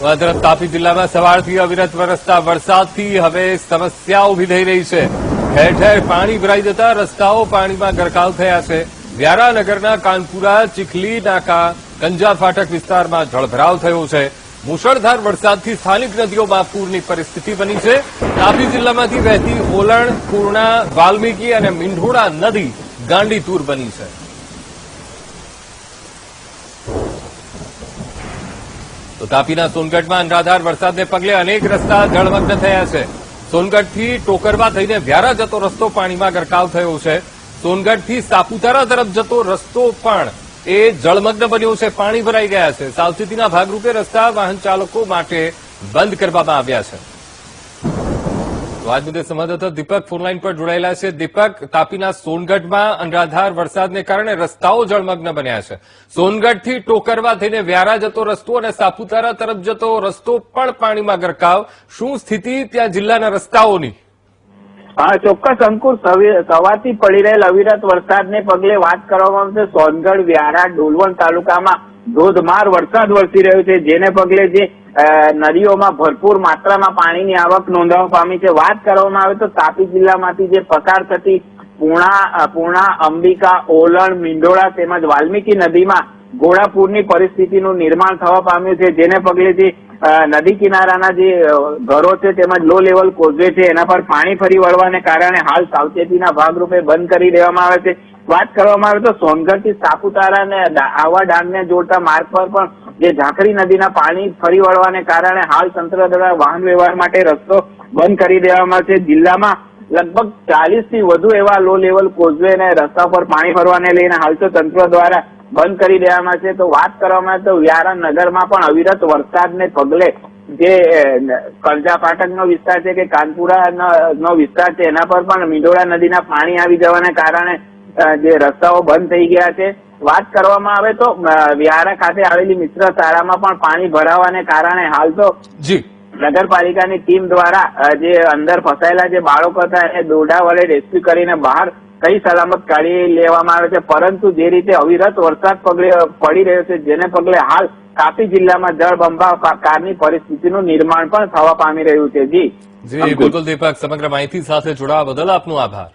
તરફ તાપી જિલ્લામાં સવારથી અવિરત વરસતા વરસાદથી હવે સમસ્યા ઊભી થઈ રહી છે. ઠેર ઠેર પાણી ભરાઈ જતા રસ્તાઓ પાણીમાં ગરકાવ થયા છે. વ્યારાનગરના કાનપુરા, ચીખલી, નાકા, કંજા ફાટક વિસ્તારમાં જળભરાવ થયો છે. મુશળધાર વરસાદથી સ્થાનિક નદીઓમાં પૂરની પરિસ્થિતિ બની છે. તાપી જિલ્લામાંથી વહેતી ઓલણ પૂર્ણા વાલ્મીકી અને મીંઢોળા નદી ગાંડીતુર બની છે. તો તાપીના સોનગઢમાં અનરાધાર વરસાદને પગલે અનેક રસ્તા જળમગ્ન થયા છે. સોનગઢથી ટોકરવા થઈને વ્યારા જતો રસ્તો પાણીમાં ગરકાવ થયો છે. સોનગઢથી સાપુતારા તરફ જતો રસ્તો પણ એ જળમગ્ન બન્યો છે. પાણી ભરાઈ ગયા છે. સાવચેતીના ભાગરૂપે રસ્તા વાહન ચાલકો માટે બંધ કરવામાં આવ્યા છે. તો આજ મુદ્દે સંવાદદાતા દીપક ફોનલાઈન પર જોડાયેલા છે. દીપક, તાપીના સોનગઢમાં અનરાધાર વરસાદને કારણે રસ્તાઓ જળમગ્ન બન્યા છે. સોનગઢથી ટોકરવા થઈને વ્યારા જતો રસ્તો અને સાપુતારા તરફ જતો રસ્તો પણ પાણીમાં ગરકાવ. શું સ્થિતિ ત્યાં જિલ્લાના રસ્તાઓની? હા, ચોક્કસ અંકુર. સવે- સવારથી પડી રહેલ અવિરત વરસાદને પગલે વાત કરવામાં આવશે. સોનગઢ, વ્યારા, ડોલવણ તાલુકામાં ધોધમાર વરસાદ વરસી રહ્યો છે. જેને પગલે જે નદીઓમાં ભરપૂર માત્રામાં પાણીની આવક નોંધવા પામી છે. વાત કરવામાં આવે તો તાપી જિલ્લામાંથી જે પસાર થતી પૂર્ણા પૂર્ણા અંબિકા, ઓલણ, મીંઢોળા તેમજ વાલ્મીકી નદીમાં ઘોડાપુરની પરિસ્થિતિનું નિર્માણ થવા પામ્યું છે, જેને પગલે જે નદી કિનારાના જે ઘરો છે તેમજ લો લેવલ કોઝવે છે, એના પર પાણી ફરી વળવાને કારણે હાલ સાવચેતીના ભાગરૂપે બંધ કરી દેવામાં આવે છે. વાત કરવામાં આવે તો સોનગઢથી સાપુતારા અને આવા ડાંગને જોડતા માર્ગ પર પણ જે ઝાંખરી નદીના પાણી ફરી વળવાને કારણે હાલ તંત્ર દ્વારા વાહન વ્યવહાર માટે રસ્તો બંધ કરી દેવામાં છે જિલ્લામાં લગભગ ચાલીસથી વધુ એવા લો લેવલ કોઝવે અને રસ્તા પર પાણી ભરવાને લઈને હાલ તો તંત્ર દ્વારા બંધ કરી દેવામાં છે તો વાત કરવામાં તો વ્યારા નગરમાં પણ અવિરત વરસાદને પગલે જે કરજા નો વિસ્તાર છે કે કાનપુરા નો વિસ્તાર છે, એના પર પણ મીંડોળા નદીના પાણી આવી જવાને કારણે જે રસ્તાઓ બંધ થઈ ગયા છે. વાત કરવામાં આવે તો વ્યારા ખાતે આવેલી મિત્ર શાળામાં પણ પાણી ભરાવાને કારણે હાલ તો નગરપાલિકાની ટીમ દ્વારા જે અંદર ફસાયેલા જે બાળકો હતા એને દોરડા વડે રેસ્ક્યુ કરીને બહાર કઈ સલામત કાઢી લેવામાં આવે છે. પરંતુ જે રીતે અવિરત વરસાદ પગલે પડી રહ્યો છે જેને પગલે હાલ તાપી જિલ્લામાં જળબંબાકારની પરિસ્થિતિનું નિર્માણ પણ થવા પામી રહ્યું છે. જી. જી બિલકુલ દીપક સમગ્ર માહિતી સાથે જોડાવા બદલ આપનો આભાર.